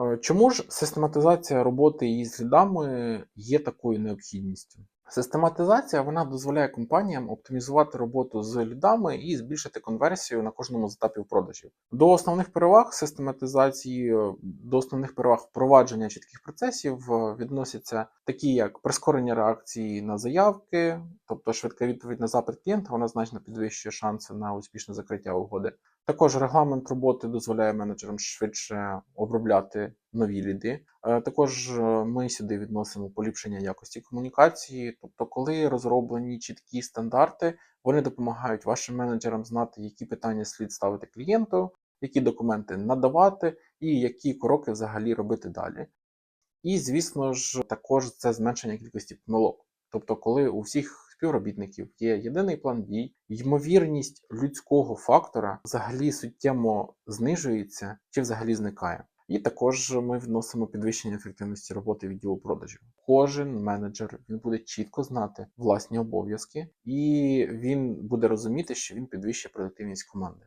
Е, Чому ж систематизація роботи із лідами є такою необхідністю? Систематизація вона дозволяє компаніям оптимізувати роботу з лідами і збільшити конверсію на кожному з етапів продажів. До основних переваг систематизації, е, до основних переваг впровадження чітких процесів е, відносяться такі, як прискорення реакції на заявки, тобто швидка відповідь на запит клієнта, вона значно підвищує шанси на успішне закриття угоди. Також регламент роботи дозволяє менеджерам швидше обробляти нові ліди. Е, Також е, ми сюди відносимо поліпшення якості комунікації, тобто, коли розроблені чіткі стандарти, вони допомагають вашим менеджерам знати, які питання слід ставити клієнту, які документи надавати і які кроки взагалі робити далі. І, звісно ж, також це зменшення кількості помилок. Тобто, коли у всіх співробітників є єдиний план дій, ймовірність людського фактора взагалі суттєво знижується чи взагалі зникає. І також ми вносимо підвищення ефективності роботи відділу продажів. Кожен менеджер він буде чітко знати власні обов'язки, і він буде розуміти, що він підвищує продуктивність команди.